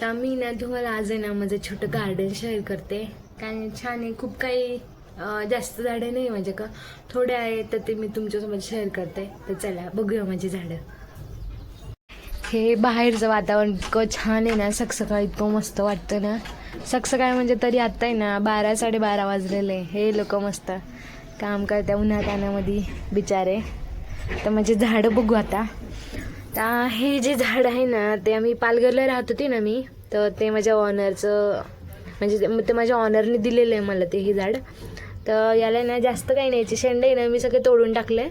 आता मी ना तुम्हाला आज आहे ना माझं छोटं गार्डन शेअर करते. काय छान आहे खूप काही जास्त झाडे नाही माझे का थोडे आहेत तर ते मी तुमच्यासोबत शेअर करते. तर चला बघूया माझी झाडं. हे बाहेरचं वातावरण इतकं छान आहे ना सकाळी इतकं मस्त वाटतं ना. सकाळी म्हणजे तरी आत्ता आहे ना बारा साडेबारा वाजलेले हे लोक मस्त काम करत्या उन्हातानामध्ये बिचारे. तर म्हणजे झाडं बघू आता. तर हे जे झाड आहे ना ते आम्ही पालघरला राहत होती ना मी तर ते माझ्या ऑनरचं म्हणजे ते- ते माझ्या ऑनरने दिलेलं आहे मला ते हे झाड. तर याला ना जास्त काही नाही याचे शेंडे आहे ना मी सगळे तोडून टाकले.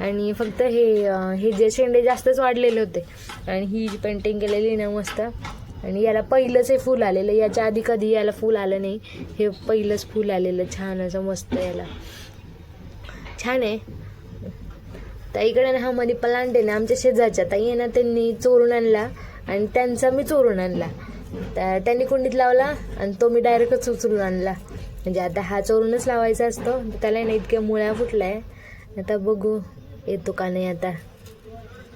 आणि फक्त हे हे जे शेंडे जास्तच वाढलेले होते. आणि ही जी पेंटिंग केलेली ना मस्त. आणि याला पहिलंच हे फूल आलेलं याच्या आधी कधी याला फूल आलं नाही. हे पहिलंच फूल आलेलं छान असं मस्त याला. छान आहे. तर इकडे ना हा मनी प्लांट आहे ना आमच्या शेजारच्या ताई आहे ना त्यांनी चोरून आणला आणि त्यांचा मी चोरून आणला. तर त्यांनी कुंडीत लावला आणि तो मी डायरेक्टच उचलून आणला. म्हणजे आता हा चोरूनच लावायचा असतो. त्याला ना इतक्या मुळ्या फुटलाय. आता बघू येतो का नाही आता.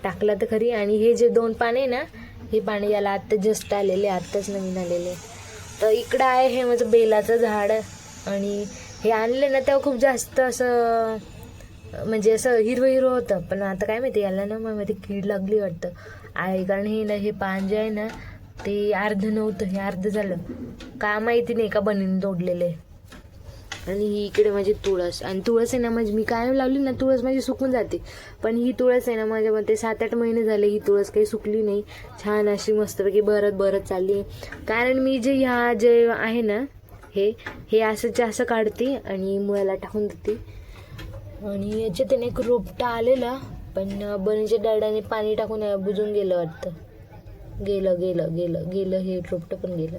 टाकला तर खरी आणि हे जे दोन पाने आहे ना हे पाने याला आत्ता जस्ट आलेले आत्ताच नवीन आलेले. तर इकडं आहे हे माझं बेलाचं झाड. आणि हे आणलं ना तेव्हा खूप जास्त असं म्हणजे असं हिरवं हिरवं होतं. पण आता काय माहिती याला ना मग मध्ये कीड लागली वाटतं. आहे कारण हे ना हे पान जे आहे ना ते अर्ध नव्हतं हे अर्ध झालं. का माहिती नाही का बनीन तोडलेले. आणि ही इकडे माझी तुळस. आणि तुळस आहे ना माझी मी कायम लावली ना तुळस माझी सुकून जाते. पण ही तुळस आहे ना माझ्या मते सात आठ महिने झाले ही तुळस काही सुकली नाही. छान अशी मस्तपैकी भरत बरत चालली कारण मी जे ह्या जे आहे ना हे हे असं असं काढते आणि मुळाला टाकून देते. आणि याच्यात एक रोपटा आलेला पण बनीच्या डाळाने पाणी टाकून बुजून गेलं वाटतं. गेलं गेलं गेलं गेलं हे रोपटं पण गेलं.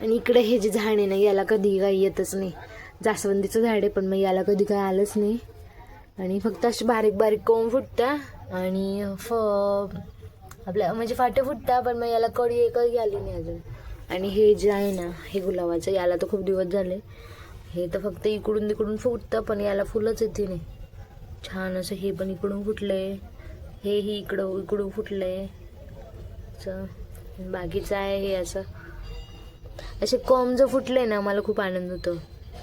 आणि इकडे हे जे झाड आहे ना याला कधी काही येतच नाही. जास्वंदीचं झाड आहे पण मग याला कधी काही आलंच नाही. आणि फक्त अशी बारीक बारीक कोंब फुटतं आणि फ आपल्या म्हणजे फाटे फुटता पण मग याला कडी एकही आली नाही अजून. आणि हे जे आहे ना हे गुलाबाचं याला तर खूप दिवस झाले. हे तर फक्त इकडून तिकडून फुटतं पण याला फुलंच येते नाही. छान असं हे पण इकडून फुटले हे ही इकडं इकडून फुटले असं. बाकीचं आहे हे असं. असे कोंब जर फुटले ना मला खूप आनंद होतो.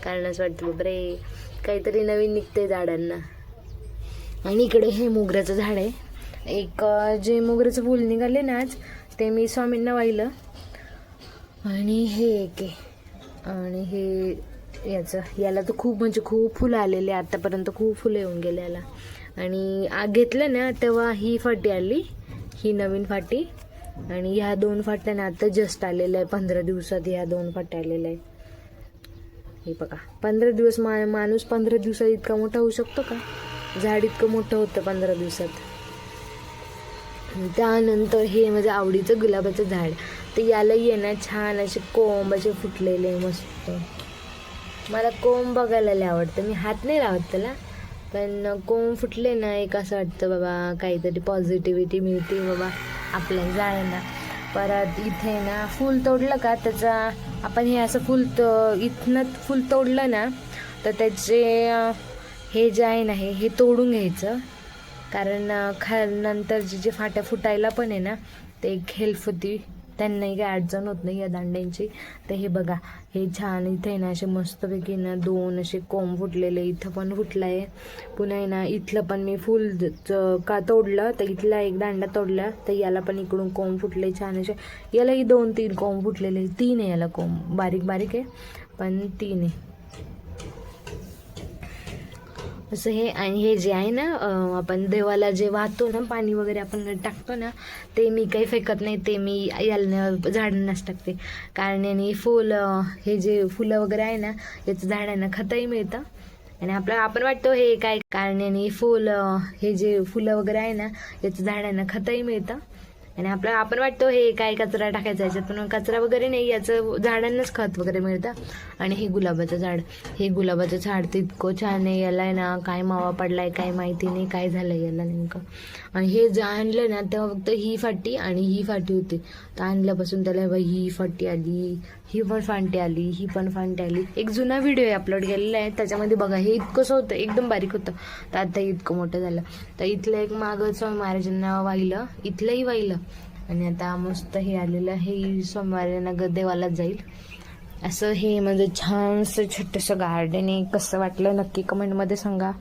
कारण असं वाटतं बरे काहीतरी नवीन निघते झाडांना. आणि इकडे हे मोगऱ्याचं झाड आहे. एक जे मोगऱ्याचं फूल निघाले ना आज ते मी स्वामींना वाहिलं. आणि हे एक आहे. आणि हे याचं. याला तर खूप म्हणजे खूप फुलं आलेले आतापर्यंत खूप फुलं येऊन गेले याला. आणि आ घेतलं ना तेव्हा ही फाटी आली. ही नवीन फाटी. आणि ह्या दोन फाट्या ना आता जस्ट आलेल्या आहे पंधरा दिवसात ह्या दोन फाट्या आलेल्या आहे हे बघा. पंधरा दिवस मा माणूस पंधरा दिवसात इतका मोठा होऊ शकतो का? झाड इतकं मोठं होतं पंधरा दिवसात. त्यानंतर हे माझं आवडीचं गुलाबाचं झाड. तर यालाही आहे ना छान असे कोंब असे फुटलेले मस्त. मला कोंब बघायला लय आवडतं. मी हात नाही लावत त्याला पण कोंब फुटले ना एक असं वाटतं बाबा काहीतरी पॉझिटिव्हिटी मिळते बाबा आपल्या झाडांना परत इथे ना फूल तोडलं का त्याचा आपण हे असं फूल तो इथनं फूल तोडलं ना तर त्याचे हे जे आहे ना हे हे तोडून घ्यायचं. कारण ख खा नंतर जे जे फाट्या फुटायला पण आहे ना ते एक हेल्प होती. त्यांनाही काही अडचण होत नाही या दांड्यांची तर हे बघा हे छान इथे ना असे मस्तपैकी ना दोन असे कोंब फुटलेले इथं पण फुटलं आहे पुन्हा आहे ना इथलं पण मी फुल का तोडलं तर इथला एक दांडा तोडला तर याला पण इकडून कोंब फुटले छान असे. यालाही दोन तीन कोंब फुटलेले तीन आहे याला कोंब. बारीक बारीक आहे पण तीन आहे. असं हे आणि हे जे आहे ना आपण देवाला जे वाहतो ना पाणी वगैरे आपण टाकतो ना ते मी काही फेकत नाही ते मी याला झाडांनाच टाकते कारण याने फुल हे जे फुलं वगैरे आहे ना याचं झाडांना खतही मिळतं. आणि आपलं आपण वाटतो हे काय कारण याने फुल हे जे फुलं वगैरे आहे ना याचं झाडांना खतही मिळतं. आणि आपलं आपण वाटतो हे काय कचरा टाकायचा याच्यात पण कचरा वगैरे नाही याचं झाडांनाच खत वगैरे मिळतं. आणि हे गुलाबाचं झाड हे गुलाबाचं झाड तर इतकं छान आहे याला आहे ना काय मावा पडलाय काय माहिती नाही काय झालं याला नेमकं. आणि हे जे आणलं ना तेव्हा फक्त ही फाटी आणि ही फाटी होती. तर आणल्यापासून त्याला बाई ही फाटी आली ही पण फांटी आली ही पण फांटी आली. एक जुना व्हिडिओ आहे अपलोड केलेला आहे. त्याच्यामध्ये बघा हे इतकंसं होतं एकदम बारीक होतं. तर आता इतकं मोठं झालं. तर इथलं एक मागं स्वामी महाराजांना वाहिलं इथलंही वाहिलं. आणि आता मस्त हे आलेलं आहे सोमवारी नगर देवाला जाईल. असं हे म्हणजे छानसं छोटंसं गार्डन आहे. कसं वाटलं नक्की कमेंटमध्ये सांगा.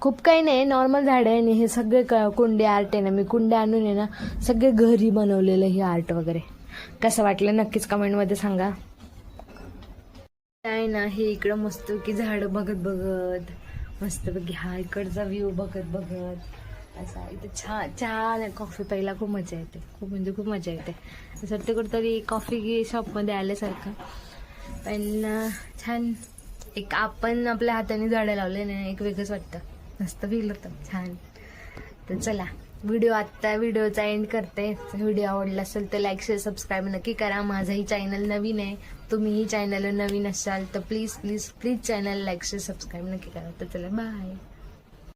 खूप काही नाही नॉर्मल झाडं आहे आणि हे सगळे क- कुंडे आर्ट आहे ना. मी कुंडे आणून आहे ना सगळे घरी बनवलेलं हे आर्ट वगैरे. कसं वाटलं नक्कीच कमेंटमध्ये सांगा. काय ना हे इकडं मस्त की झाडं बघत बघत मस्तपैकी हा इकडचा व्ह्यू बघत बघत असा इथे छान छान कॉफी प्यायला खूप मजा येते. खूप म्हणजे खूप मजा येते. असं वाटतं कुठंतरी कॉफी शॉपमध्ये आल्यासारखं. पण छान. एक आपण आपल्या हाताने झाडं लावले ना एक वेगळंच वाटतं. मस्त फील होतं. छान. तर चला व्हिडिओ आत्ता व्हिडिओचा एंड करते. व्हिडिओ आवडला असेल तर लाईक शेअर सबस्क्राईब नक्की करा. माझंही चॅनल नवीन आहे. तुम्हीही चॅनल नवीन असाल तर please please please channel like share subscribe नक्की करा. तर चला बाय